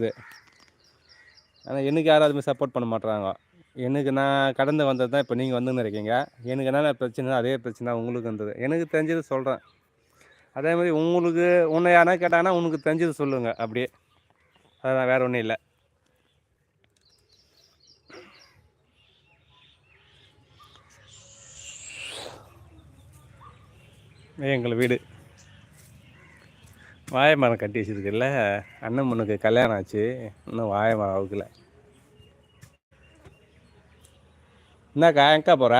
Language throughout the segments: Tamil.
இது. ஆனால் எனக்கு யாரும் அதுமாதிரி சப்போர்ட் பண்ண மாட்றாங்க. எனக்கு நான் கடந்து வந்தது தான் இப்போ நீங்கள் வந்துன்னு இருக்கீங்க. எனக்கு என்னென்ன பிரச்சனை அதே பிரச்சனை உங்களுக்கு இருந்தது எனக்கு தெரிஞ்சது சொல்கிறேன் அதே மாதிரி உங்களுக்கு உன்னை யாரா கேட்டாங்கன்னா உனக்கு தெரிஞ்சது சொல்லுங்கள் அப்படியே. அதான் வேறு ஒன்றும் இல்லை. எங்கள் வீடு. வாழை மரம் கட்டி வச்சிருக்குல்ல அண்ணன் பொண்ணுக்கு கல்யாணம் ஆச்சு. இன்னும் வாழை மரம் அவுக்கல. என்னக்கா எங்கக்கா போகிற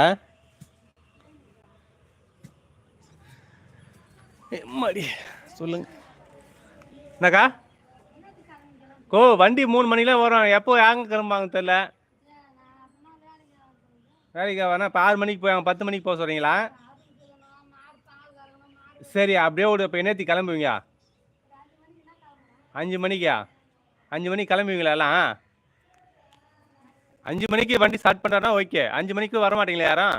மடி சொல்லுங்க. என்னக்கா கோ வண்டி மூணு மணிலாம் வரும். எப்போ யாங்க கிளம்பாங்க தெரில. வேலைக்கா வேணா இப்போ ஆறு மணிக்கு போய் பத்து மணிக்கு போக சொல்கிறீங்களா சரி அப்படியே ஒரு இப்போ நேற்று கிளம்புவீங்க? அஞ்சு மணிக்கா? அஞ்சு மணிக்கு கிளம்புவீங்களா எல்லாம்? அஞ்சு மணிக்கு வண்டி ஸ்டார்ட் பண்ணுறனா ஓகே அஞ்சு மணிக்கு வர மாட்டீங்களா யாரும்?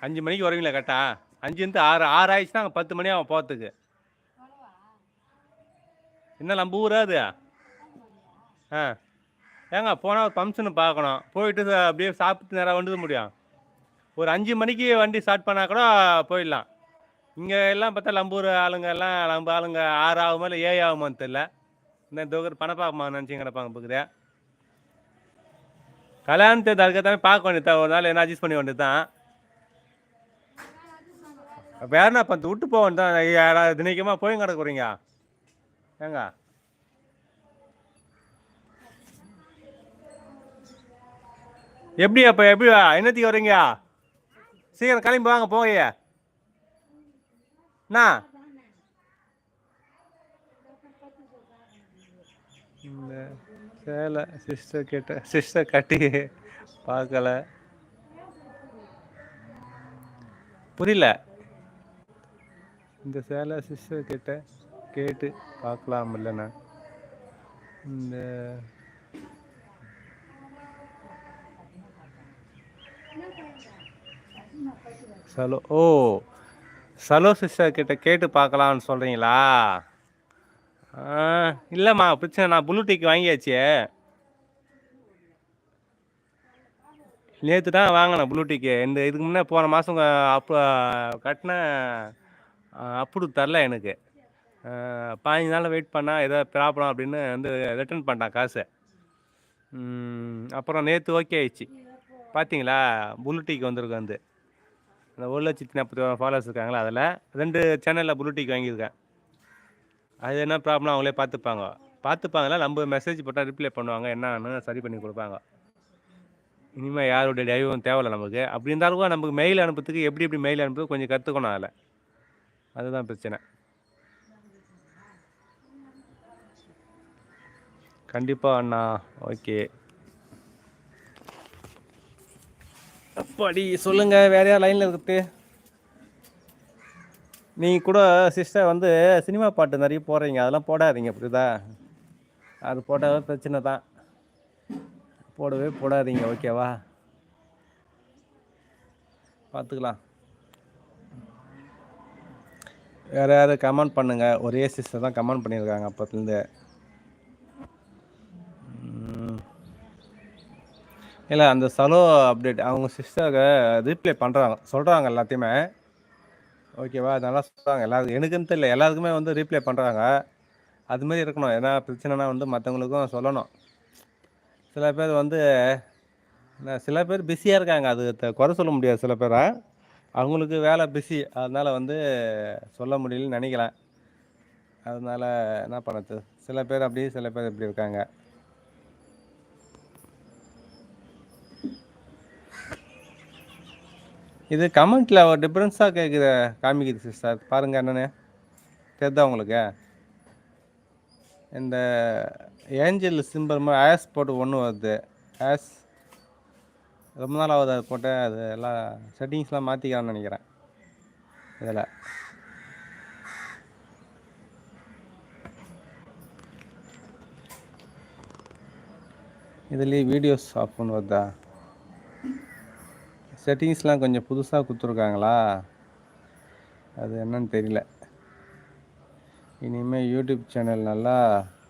அஞ்சு மணிக்கு வருவீங்களா கரெக்டா அஞ்சுலேருந்து ஆறு ஆறு ஆயிடுச்சுன்னா அங்கே பத்து மணி ஆகும் போகிறதுக்கு என்ன நம்ம ஊரா அது? ஆ. ஏங்க போனால் ஒரு ஃபங்க்ஷனு பார்க்கணும். போயிட்டு அப்படியே சாப்பிட்டு நேராக வந்துட முடியும். ஒரு அஞ்சு மணிக்கு வண்டி ஸ்டார்ட் பண்ணால் கூட போயிடலாம். இங்கே எல்லாம் பார்த்தா லம்பூர் ஆளுங்க எல்லாம் நம்ம ஆளுங்க ஆறு ஆகுமா இல்லை ஏழு ஆகுமான்னு தெரில இந்த தோகர் பணம் பார்க்கமா நினச்சி கிடப்பாங்க போக்குதே. கல்யாணத்தை அதுக்கு தான் பார்க்க வேண்டியது ஒரு நாள் என்ன அட்ஜஸ்ட் பண்ணி வேண்டியது தான் வேற என்ன பத்து விட்டு போக வேண்டியதான் யாராவது தினைக்குமா போய் கிடக்குறீங்க ஏங்க? எப்படி அப்போ எப்படி என்னத்துக்கு வரீங்க? சீக்கிரம் கிளம்பி வாங்க போங்க அண்ணா இந்த சேலை சிஸ்டர் கிட்ட சிஸ்டர் கட்டி பார்க்கல புரியல இந்த சேலை சிஸ்டர் கிட்ட கேட்டு பார்க்கலாம் இல்லைண்ணா இந்த சலோ ஓ சலோ சிஸ்டர் கிட்ட கேட்டு பார்க்கலாம்னு சொல்கிறீங்களா இல்லைம்மா பிரச்சனை நான் ப்ளூடிக் வாங்கியாச்சு. நேற்று தான் வாங்கினேன் ப்ளூடிக்கு இந்த இதுக்கு முன்னே போன மாதம் அப்போ கட்டின அப்ரூவ் தரல எனக்கு. பாஞ்சு நாள் வெயிட் பண்ணால் ஏதோ ப்ராப்ளம் அப்படின்னு வந்து ரிட்டர்ன் பண்ணிட்டான் காசை. அப்புறம் நேற்று ஓகே ஆயிடுச்சு. பார்த்தீங்களா ப்ளூடிக் வந்திருக்கு வந்து. அந்த ஒரு லட்சத்தி நாற்பத்தி ஃபாலோவர்ஸ் இருக்காங்களா அதில் ரெண்டு சேனலில் ப்ளூடிக் வாங்கியிருக்கேன். அது என்ன ப்ராப்ளம் அவங்களே பார்த்துப்பாங்க. பார்த்துப்பாங்களா நம்ம மெசேஜ் போட்டால் ரிப்ளை பண்ணுவாங்க என்னன்னு சரி பண்ணி கொடுப்பாங்க. இனிமேல் யாருடைய டைவும் தேவையில்ல நமக்கு. அப்படி இருந்தாலும் நமக்கு மெயில் அனுப்புறதுக்கு எப்படி எப்படி மெயில் அனுப்புறது கொஞ்சம் கற்றுக்கணும் அதில். அதுதான் பிரச்சனை. கண்டிப்பாக அண்ணா ஓகே அப்படி சொல்லுங்க வேற யார் லைனில் இருக்குது நீங்கள் கூட சிஸ்டர் வந்து சினிமா பாட்டு நிறைய போடுறீங்க அதெல்லாம் போடாதீங்க புரியுதா? அது போட்டால் பிரச்சனை தான். போடவே போடாதீங்க ஓகேவா பார்த்துக்கலாம் வேறு யாரும் கமெண்ட் பண்ணுங்க ஒரே சிஸ்டர் தான் கமெண்ட் பண்ணியிருக்காங்க அப்போத்துலேருந்து. இல்லை அந்த சலோ அப்டேட் அவங்க சிஸ்டருக்கு ரீப்ளே பண்ணுறாங்க சொல்கிறாங்க எல்லாத்தையுமே. ஓகேவா நல்லா சொல்கிறாங்க எல்லாருக்கும் எனக்குன்னு தெரியல எல்லாருக்குமே வந்து ரீப்ளே பண்ணுறாங்க அதுமாரி இருக்கணும். ஏன்னா பிரச்சனைனா வந்து மற்றவங்களுக்கும் சொல்லணும். சில பேர் வந்து சில பேர் பிஸியாக இருக்காங்க. அது த- குறை சொல்ல முடியாது சில பேரை. அவங்களுக்கு வேலை பிஸி அதனால் வந்து சொல்ல முடியலன்னு நினைக்கிறேன். அதனால் என்ன பண்ணுறது சில பேர் அப்படி சில பேர் இப்படி இருக்காங்க. இது கமெண்ட்டில் ஒரு டிஃப்ரென்ஸாக கேட்குற காமிக்குது சிஸ்டர் பாருங்கள் என்னன்னு. தெரிதா உங்களுக்கு? இந்த ஏஞ்சல் சிம்பிள் மாதிரி ஆஸ் போட்டு ஒன்று வருது. ஆஸ் ரொம்ப நாள் ஆகுது அது போட்டு. அது எல்லாம் செட்டிங்ஸ்லாம் மாற்றிக்கலாம்னு நினைக்கிறேன். இதில். இதுலேயே வீடியோஸ் ஆஃப் ஒன்று வருதா? செட்டிங்ஸ்லாம் கொஞ்சம் புதுசாக கொடுத்துருக்காங்களா? அது என்னன்னு தெரியல. இனிமேல் யூடியூப் சேனல் நல்லா